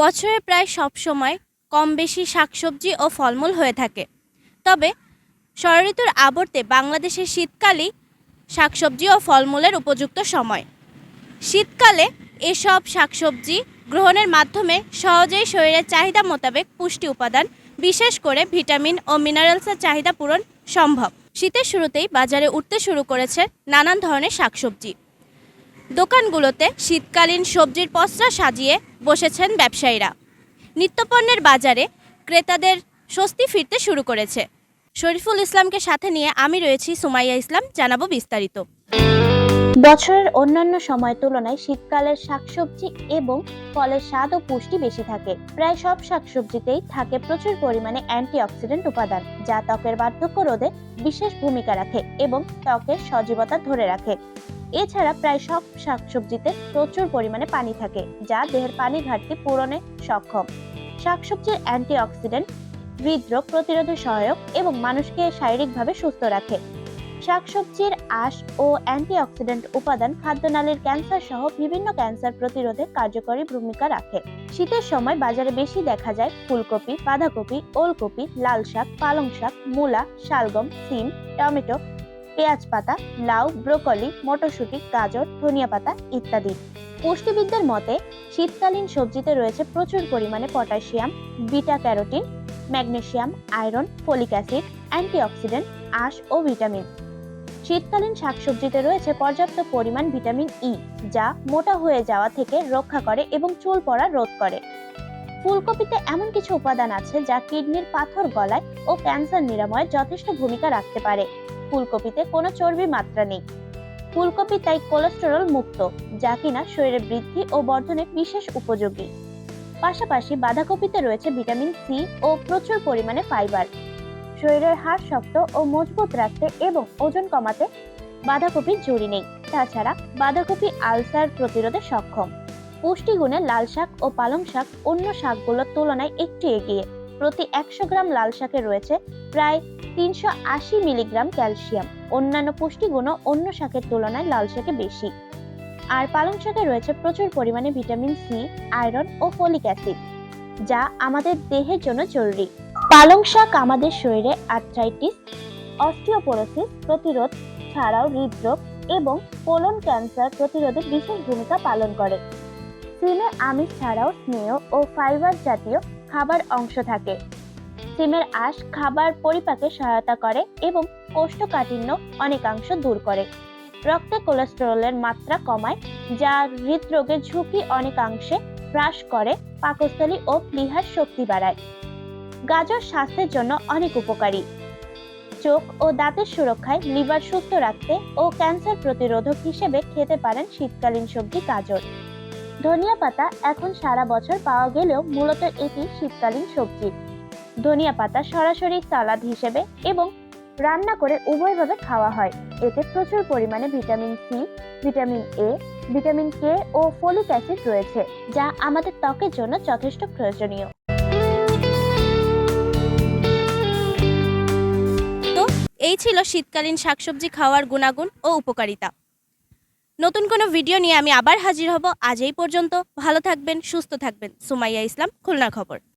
বছরে প্রায় সব সময় কম বেশি শাকসবজি ও ফলমূল হয়ে থাকে। তবে ষড়ঋতুর আবর্তে বাংলাদেশের শীতকালই শাকসবজি ও ফলমূলের উপযুক্ত সময়। শীতকালে এসব শাকসবজি গ্রহণের মাধ্যমে সহজেই শরীরের চাহিদা মোতাবেক পুষ্টি উপাদান, বিশেষ করে ভিটামিন ও মিনারেলসের চাহিদা পূরণ সম্ভব। শীতের শুরুতেই বাজারে উঠতে শুরু করেছে নানান ধরনের শাকসবজি। দোকানগুলোতে শীতকালীন সবজির পসরা সাজিয়ে বসেছেন ব্যবসায়ীরা। নিত্যপণ্যের বাজারে ক্রেতাদের স্বস্তি ফিরতে শুরু করেছে। শরীফুল ইসলামকে সাথে নিয়ে আমি রয়েছি সুমাইয়া ইসলাম, জানাব বিস্তারিত। বছরের অন্যান্য সময়ের তুলনায় শীতকালের শাকসবজি এবং ফলের স্বাদ ও পুষ্টি বেশি থাকে। প্রায় সব শাকসবজিতেই থাকে প্রচুর পরিমাণে অ্যান্টিঅক্সিডেন্ট উপাদান, যা ত্বকের বার্ধক্য রোধে বিশেষ ভূমিকা রাখে এবং ত্বকের সজীবতা ধরে রাখে। এছাড়া প্রায় সব শাকসবজিতে প্রচুর পরিমাণে পানি থাকে, যা দেহের পানি ঘাটতি পূরণে সক্ষম। শাকসবজির অ্যান্টিঅক্সিডেন্ট হৃদরোগ প্রতিরোধে সহায়ক এবং মানুষকে শারীরিকভাবে সুস্থ রাখে। শাকসবজির আঁশ ও অ্যান্টিঅক্সিডেন্ট উপাদান খাদ্যনালীর ক্যান্সার সহ বিভিন্ন ক্যান্সার প্রতিরোধে কার্যকরী ভূমিকা রাখে। শীতের সময় বাজারে বেশি দেখা যায় ফুলকপি, বাঁধাকপি, ওলকপি লাল শাক পালং শাক মূলা, শালগম, সিম, টমেটো পেঁয়াজ পাতা, লাউ, ব্রোকলি, মটরশুঁটি, গাজর, ধনিয়া পাতা ইত্যাদি। পুষ্টিবিদদের মতে, শীতকালীন সবজিতে রয়েছে প্রচুর পরিমাণে potassium, beta carotene magnesium iron, folic acid, antioxidant, আঁশ ও ভিটামিন। শীতকালীন শাকসবজিতে রয়েছে পর্যাপ্ত পরিমাণ ভিটামিন ই, যা মোটা হয়ে যাওয়া থেকে রক্ষা করে এবং চুল পড়া রোধ করে। ফুলকপিতে এমন কিছু উপাদান আছে যা কিডনির পাথর গলায় ও ক্যান্সার নিরাময়ে যথেষ্ট ভূমিকা রাখতে পারে। ফুলকপিতে কোনো চর্বি মাত্রা নেই। ফুলকপি তাই কোলেস্টেরল মুক্ত, যা কিনা শরীরের বৃদ্ধি ও বর্ধনে বিশেষ উপযোগী। পাশাপাশি বাঁধাকপিতে রয়েছে ভিটামিন সি ও প্রচুর পরিমাণে ফাইবার। শরীরের হাড় শক্ত ও মজবুত রাখতে এবং ওজন কমাতে বাঁধাকপির জুড়ি নেই। তাছাড়া বাঁধাকপি আলসার প্রতিরোধে সক্ষম। পুষ্টিগুণে লাল শাক ও পালং শাক অন্য শাকগুলোর তুলনায় একটু এগিয়ে। প্রতি একশো গ্রাম লাল শাকে রয়েছে প্রায় তিনশো আশি মিলিগ্রাম ক্যালসিয়াম। অন্যান্য পুষ্টিগুণও অন্য শাকের তুলনায় লাল শাকে বেশি। আর পালং শাকে রয়েছে প্রচুর পরিমাণে ভিটামিন সি, আয়রন ও ফলিক অ্যাসিড, যা আমাদের দেহের জন্য জরুরি। পালং শাক আমাদের শরীরে আর্থ্রাইটিস অস্টিওপোরোসিস প্রতিরোধ ছাড়াও হৃদরোগ এবং কোলন ক্যান্সার প্রতিরোধে বিশেষ ভূমিকা পালন করে। সিমে আমিষ ছাড়াও স্নেহ ও ফাইবার জাতীয় খাবার অংশ থাকে। সিমের আঁশ খাবার পরিপাকে সহায়তা করে এবং কোষ্ঠকাঠিন্য অনেকাংশ দূর করে। রক্তে কোলেস্টেরলের মাত্রা কমায়, যা হৃদরোগের ঝুঁকি অনেকাংশে হ্রাস করে, পাকস্থলী ও প্লীহার শক্তি বাড়ায়। গাজর স্বাস্থ্যের জন্য অনেক উপকারী। চোখ ও দাঁতের সুরক্ষায় লিভার সুস্থ রাখতে ও ক্যান্সার প্রতিরোধক হিসেবে খেতে পারেন শীতকালীন সবজি গাজর। ধনিয়া পাতা এখন সারা বছর পাওয়া গেলেও মূলত এটি শীতকালীন সবজি। ধনিয়া পাতা সরাসরি সালাদ হিসেবে এবং রান্না করে উভয়ভাবে খাওয়া হয়। এতে প্রচুর পরিমাণে vitamin C, vitamin A, vitamin K ও ফলিক অ্যাসিড রয়েছে, যা আমাদের ত্বকের জন্য যথেষ্ট প্রয়োজনীয়। তো এই ছিল শীতকালীন শাকসবজি খাওয়ার গুণাগুণ ও উপকারিতা। নতুন কোনো ভিডিও নিয়ে আমি আবার হাজির হব। আজ এই পর্যন্ত ভালো থাকবেন, সুস্থ থাকবেন। সুমাইয়া ইসলাম, খুলনা খবর।